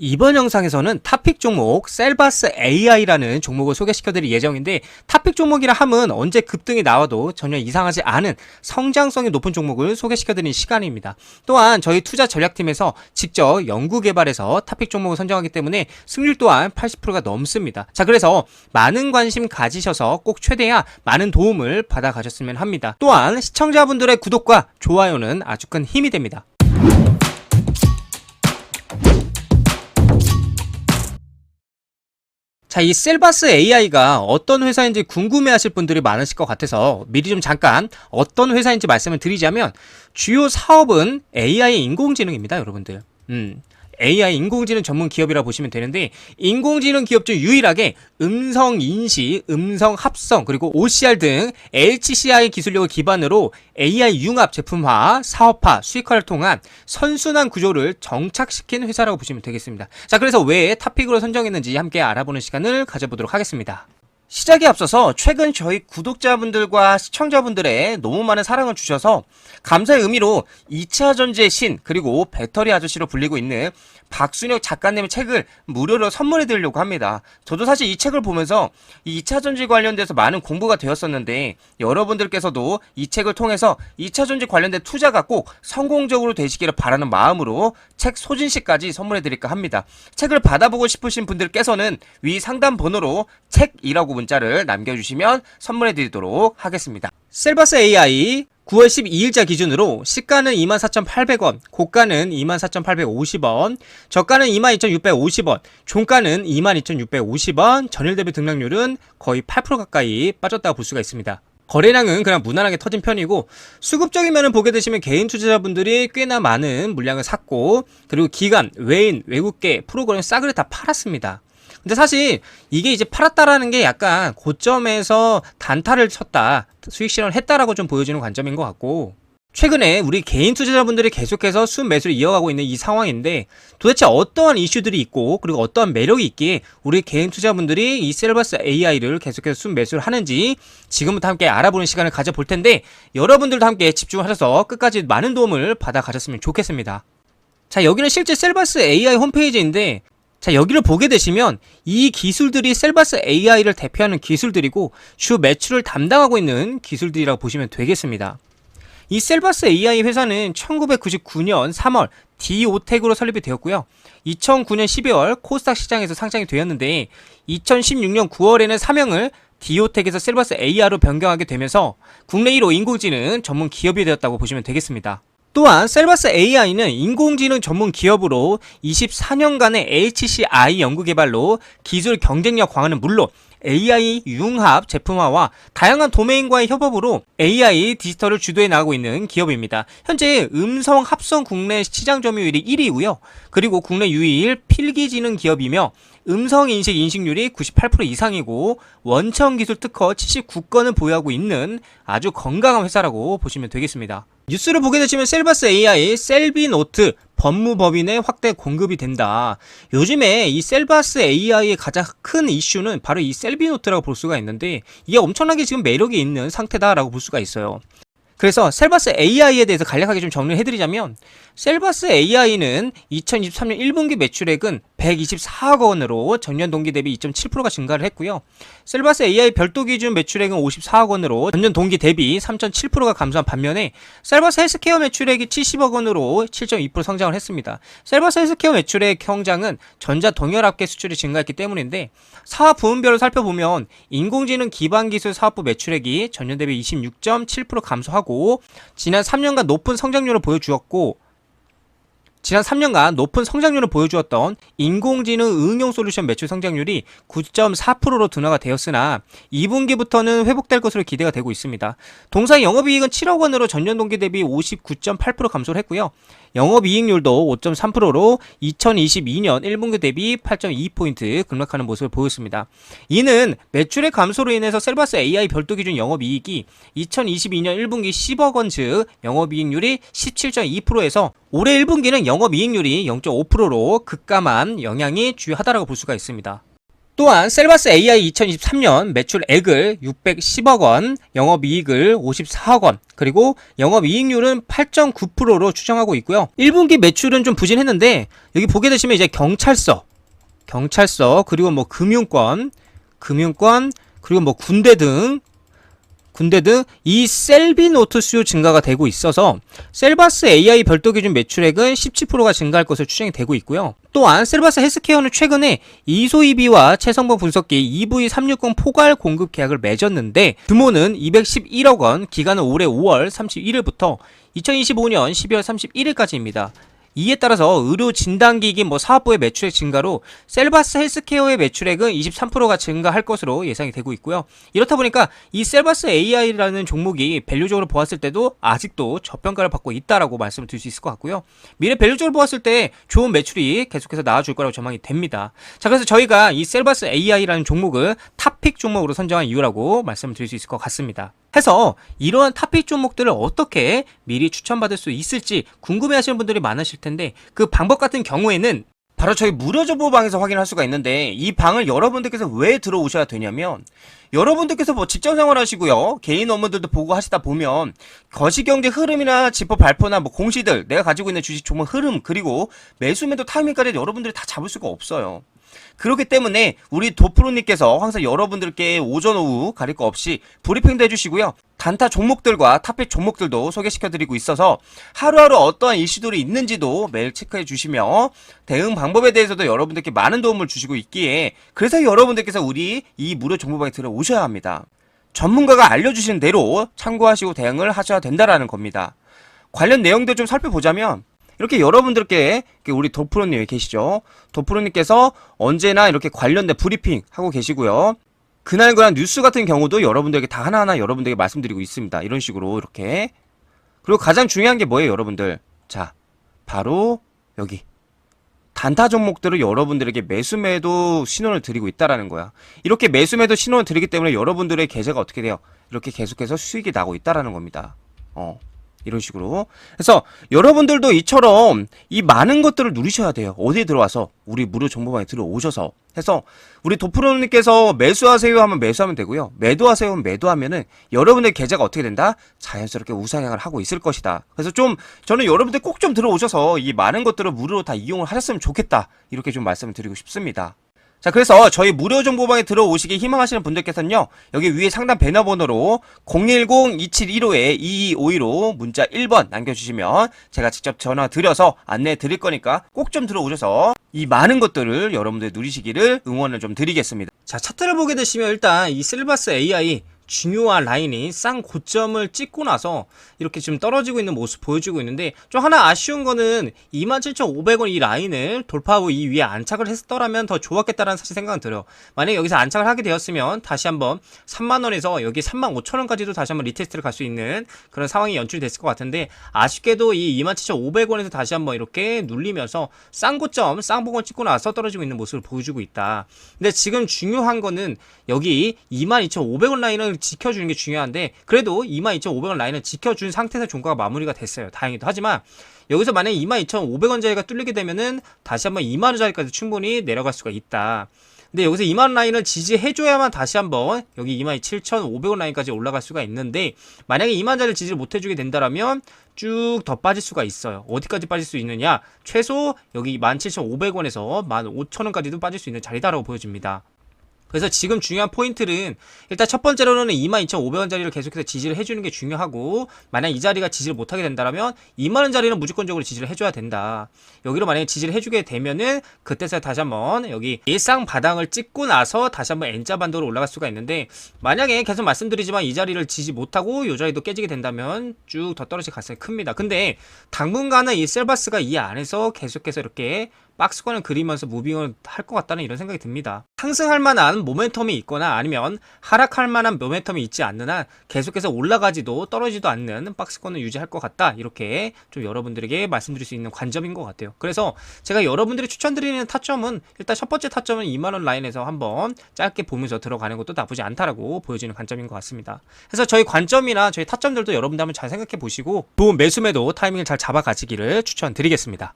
이번 영상에서는 탑픽 종목 셀바스 AI라는 종목을 소개시켜 드릴 예정인데 탑픽 종목이라 함은 언제 급등이 나와도 전혀 이상하지 않은 성장성이 높은 종목을 소개시켜 드리는 시간입니다. 또한 저희 투자 전략팀에서 직접 연구 개발해서 탑픽 종목을 선정하기 때문에 승률 또한 80%가 넘습니다. 자 그래서 많은 관심 가지셔서 꼭 최대한 많은 도움을 받아 가셨으면 합니다. 또한 시청자분들의 구독과 좋아요는 아주 큰 힘이 됩니다. 자, 이 셀바스 AI가 어떤 회사인지 궁금해 하실 분들이 많으실 것 같아서 미리 좀 잠깐 어떤 회사인지 말씀을 드리자면 주요 사업은 AI 인공지능입니다, 여러분들. 음. AI 인공지능 전문 기업이라 보시면 되는데 인공지능 기업 중 유일하게 음성 인식, 음성 합성 그리고 OCR 등 HCI 기술력을 기반으로 AI 융합 제품화, 사업화, 수익화를 통한 선순환 구조를 정착시킨 회사라고 보시면 되겠습니다. 자, 그래서 왜 탑픽으로 선정했는지 함께 알아보는 시간을 가져보도록 하겠습니다. 시작에 앞서서 최근 저희 구독자분들과 시청자분들의 너무 많은 사랑을 주셔서 감사의 의미로 2차 전지의 신 그리고 배터리 아저씨로 불리고 있는 박순혁 작가님의 책을 무료로 선물해 드리려고 합니다. 저도 사실 이 책을 보면서 이 2차 전지 관련돼서 많은 공부가 되었었는데 여러분들께서도 이 책을 통해서 2차 전지 관련된 투자가 꼭 성공적으로 되시기를 바라는 마음으로 책 소진시까지 선물해 드릴까 합니다. 책을 받아보고 싶으신 분들께서는 위 상담 번호로 책이라고 문자를 남겨주시면 선물해 드리도록 하겠습니다. 셀바스 AI 9월 12일자 기준으로 시가는 24,800원, 고가는 24,850원, 저가는 22,650원, 종가는 22,650원, 전일 대비 등락률은 거의 8% 가까이 빠졌다고 볼 수가 있습니다. 거래량은 그냥 무난하게 터진 편이고 수급적인 면을 보게 되시면 개인 투자자분들이 꽤나 많은 물량을 샀고 그리고 기관, 외인, 외국계 프로그램 싸그리 다 팔았습니다. 근데 사실 이게 이제 팔았다라는 게 약간 고점에서 단타를 쳤다, 수익 실현을 했다라고 좀 보여지는 관점인 것 같고 최근에 우리 개인 투자자분들이 계속해서 순 매수를 이어가고 있는 이 상황인데 도대체 어떠한 이슈들이 있고 그리고 어떠한 매력이 있기에 우리 개인 투자분들이 이 셀버스 AI를 계속해서 순 매수를 하는지 지금부터 함께 알아보는 시간을 가져볼 텐데 여러분들도 함께 집중하셔서 끝까지 많은 도움을 받아 가셨으면 좋겠습니다. 자 여기는 실제 셀바스 AI 홈페이지인데 자, 여기를 보게 되시면 이 기술들이 셀바스 AI를 대표하는 기술들이고 주 매출을 담당하고 있는 기술들이라고 보시면 되겠습니다. 이 셀바스 AI 회사는 1999년 3월 디오텍으로 설립이 되었고요. 2009년 12월 코스닥 시장에서 상장이 되었는데 2016년 9월에는 사명을 디오텍에서 셀바스 AI로 변경하게 되면서 국내 1호 인공지능 전문 기업이 되었다고 보시면 되겠습니다. 또한 셀바스 AI는 인공지능 전문 기업으로 24년간의 HCI 연구개발로 기술 경쟁력 강화는 물론 AI 융합 제품화와 다양한 도메인과의 협업으로 AI 디지털을 주도해 나가고 있는 기업입니다. 현재 음성 합성 국내 시장 점유율이 1위고요. 그리고 국내 유일 필기지능 기업이며 음성 인식 인식률이 98% 이상이고 원천 기술 특허 79건을 보유하고 있는 아주 건강한 회사라고 보시면 되겠습니다. 뉴스를 보게 되시면 셀바스 AI 셀비 노트 법무법인의 확대 공급이 된다. 요즘에 이 셀바스 AI의 가장 큰 이슈는 바로 이 셀비 노트라고 볼 수가 있는데 이게 엄청나게 지금 매력이 있는 상태다라고 볼 수가 있어요. 그래서 셀바스 AI에 대해서 간략하게 좀 정리를 해드리자면 셀바스 AI는 2023년 1분기 매출액은 124억 원으로 전년 동기 대비 2.7%가 증가를 했고요. 셀바스 AI 별도 기준 매출액은 54억 원으로 전년 동기 대비 3.7%가 감소한 반면에 셀바스 헬스케어 매출액이 70억 원으로 7.2% 성장을 했습니다. 셀바스 헬스케어 매출액 성장은 전자 동열합계 수출이 증가했기 때문인데 사업 부문별로 살펴보면 인공지능 기반 기술 사업부 매출액이 전년 대비 26.7% 감소하고 지난 3년간 높은 성장률을 보여주었고 지난 3년간 높은 성장률을 보여주었던 인공지능 응용 솔루션 매출 성장률이 9.4%로 둔화가 되었으나 2분기부터는 회복될 것으로 기대가 되고 있습니다. 동사 영업이익은 7억 원으로 전년 동기 대비 59.8% 감소를 했고요. 영업이익률도 5.3%로 2022년 1분기 대비 8.2포인트 급락하는 모습을 보였습니다. 이는 매출의 감소로 인해서 셀바스 AI 별도 기준 영업이익이 2022년 1분기 10억 원 즉 영업이익률이 17.2%에서 올해 1분기는 영업이익률이 0.5%로 급감한 영향이 주요하다라고 볼 수가 있습니다. 또한 셀바스 AI 2023년 매출액을 610억 원, 영업이익을 54억 원, 그리고 영업이익률은 8.9%로 추정하고 있고요. 1분기 매출은 좀 부진했는데 여기 보게 되시면 이제 경찰서, 경찰서 그리고 뭐 금융권, 금융권 그리고 뭐 군대 등 군대 등 이 셀비 노트 수요 증가가 되고 있어서 셀바스 AI 별도 기준 매출액은 17%가 증가할 것으로 추정이 되고 있고요. 또한 셀바스 헬스케어는 최근에 이소이비와 체성분 분석기 EV360 포괄 공급 계약을 맺었는데 규모는 211억 원, 기간은 올해 5월 31일부터 2025년 12월 31일까지입니다. 이에 따라서 의료 진단기기 뭐 사업부의 매출액 증가로 셀바스 헬스케어의 매출액은 23%가 증가할 것으로 예상이 되고 있고요. 이렇다 보니까 이 셀바스 AI라는 종목이 밸류적으로 보았을 때도 아직도 저평가를 받고 있다라고 말씀을 드릴 수 있을 것 같고요. 미래 밸류적으로 보았을 때 좋은 매출이 계속해서 나와줄 거라고 전망이 됩니다. 자, 그래서 저희가 이 셀바스 AI라는 종목을 탑픽 종목으로 선정한 이유라고 말씀을 드릴 수 있을 것 같습니다. 해서 이러한 탑픽 종목들을 어떻게 미리 추천받을 수 있을지 궁금해하시는 분들이 많으실 텐데 그 방법 같은 경우에는 바로 저희 무료 정보방에서 확인할 수가 있는데 이 방을 여러분들께서 왜 들어오셔야 되냐면 여러분들께서 뭐 직장 생활하시고요 개인 업무들도 보고 하시다 보면 거시경제 흐름이나 지표 발표나 뭐 공시들 내가 가지고 있는 주식 종목 흐름 그리고 매수 매도 타이밍까지 여러분들이 다 잡을 수가 없어요. 그렇기 때문에 우리 도프로님께서 항상 여러분들께 오전 오후 가릴 거 없이 브리핑도 해주시고요. 단타 종목들과 탑픽 종목들도 소개시켜드리고 있어서 하루하루 어떠한 이슈들이 있는지도 매일 체크해 주시며 대응 방법에 대해서도 여러분들께 많은 도움을 주시고 있기에 그래서 여러분들께서 우리 이 무료 정보방에 들어오셔야 합니다. 전문가가 알려주시는 대로 참고하시고 대응을 하셔야 된다라는 겁니다. 관련 내용들 좀 살펴보자면 이렇게 여러분들께 우리 도프로님 계시죠? 도프로님께서 언제나 이렇게 관련된 브리핑 하고 계시고요. 그날 그날 뉴스 같은 경우도 여러분들에게 다 하나하나 여러분들에게 말씀드리고 있습니다. 이런 식으로 이렇게. 그리고 가장 중요한 게 뭐예요, 여러분들? 자, 바로 여기. 단타 종목들을 여러분들에게 매수매도 신호를 드리고 있다라는 거야. 이렇게 매수매도 신호를 드리기 때문에 여러분들의 계좌가 어떻게 돼요? 이렇게 계속해서 수익이 나고 있다라는 겁니다. 어. 이런 식으로. 그래서 여러분들도 이처럼 이 많은 것들을 누리셔야 돼요. 어디에 들어와서 우리 무료 정보방에 들어오셔서 해서 우리 도프로님께서 매수하세요 하면 매수하면 되고요. 매도하세요 하면 매도하면은 여러분의 계좌가 어떻게 된다? 자연스럽게 우상향을 하고 있을 것이다. 그래서 좀 저는 여러분들 꼭 좀 들어오셔서 이 많은 것들을 무료로 다 이용을 하셨으면 좋겠다. 이렇게 좀 말씀을 드리고 싶습니다. 자, 그래서 저희 무료 정보방에 들어오시기 희망하시는 분들께서는요, 여기 위에 상단 배너 번호로 010-2715-2252로 문자 1번 남겨주시면 제가 직접 전화 드려서 안내해 드릴 거니까 꼭 좀 들어오셔서 이 많은 것들을 여러분들 누리시기를 응원을 좀 드리겠습니다. 자, 차트를 보게 되시면 일단 이 실바스 AI 중요한 라인이 쌍 고점을 찍고 나서 이렇게 지금 떨어지고 있는 모습 보여주고 있는데 좀 하나 아쉬운 거는 27,500원 이 라인을 돌파하고 이 위에 안착을 했더라면 더 좋았겠다라는 사실 생각은 들어요. 만약에 여기서 안착을 하게 되었으면 다시 한번 3만원에서 여기 35,000원까지도 다시 한번 리테스트를 갈 수 있는 그런 상황이 연출됐을 것 같은데 아쉽게도 이 27,500원에서 다시 한번 이렇게 눌리면서 쌍 고점, 쌍봉을 찍고 나서 떨어지고 있는 모습을 보여주고 있다. 근데 지금 중요한 거는 여기 22,500원 라인을 지켜주는 게 중요한데 그래도 22,500원 라인을 지켜준 상태에서 종가가 마무리가 됐어요. 다행히도 하지만 여기서 만약에 22,500원짜리가 뚫리게 되면은 다시 한번 2만원짜리까지 충분히 내려갈 수가 있다. 근데 여기서 2만 라인을 지지해줘야만 다시 한번 여기 27,500원 라인까지 올라갈 수가 있는데 만약에 2만짜리를 지지를 못해주게 된다라면 쭉 더 빠질 수가 있어요. 어디까지 빠질 수 있느냐? 최소 여기 17,500원에서 15,000원까지도 빠질 수 있는 자리다라고 보여집니다. 그래서 지금 중요한 포인트는 일단 첫 번째로는 22,500원짜리를 계속해서 지지를 해주는 게 중요하고 만약 이 자리가 지지를 못하게 된다면 2만원짜리는 무조건적으로 지지를 해줘야 된다. 여기로 만약에 지지를 해주게 되면은 그때서 다시 한번 여기 일상 바닥을 찍고 나서 다시 한번 N자 반도로 올라갈 수가 있는데 만약에 계속 말씀드리지만 이 자리를 지지 못하고 이 자리도 깨지게 된다면 쭉 더 떨어질 가능성이 큽니다. 근데 당분간은 이 셀바스가 이 안에서 계속해서 이렇게 박스권을 그리면서 무빙을 할 것 같다는 이런 생각이 듭니다. 상승할 만한 모멘텀이 있거나 아니면 하락할 만한 모멘텀이 있지 않는 한 계속해서 올라가지도 떨어지도 않는 박스권을 유지할 것 같다. 이렇게 좀 여러분들에게 말씀드릴 수 있는 관점인 것 같아요. 그래서 제가 여러분들이 추천드리는 타점은 일단 첫 번째 타점은 2만원 라인에서 한번 짧게 보면서 들어가는 것도 나쁘지 않다라고 보여지는 관점인 것 같습니다. 그래서 저희 관점이나 저희 타점들도 여러분들 한번 잘 생각해 보시고 좋은 매수매도 타이밍을 잘 잡아 가지기를 추천드리겠습니다.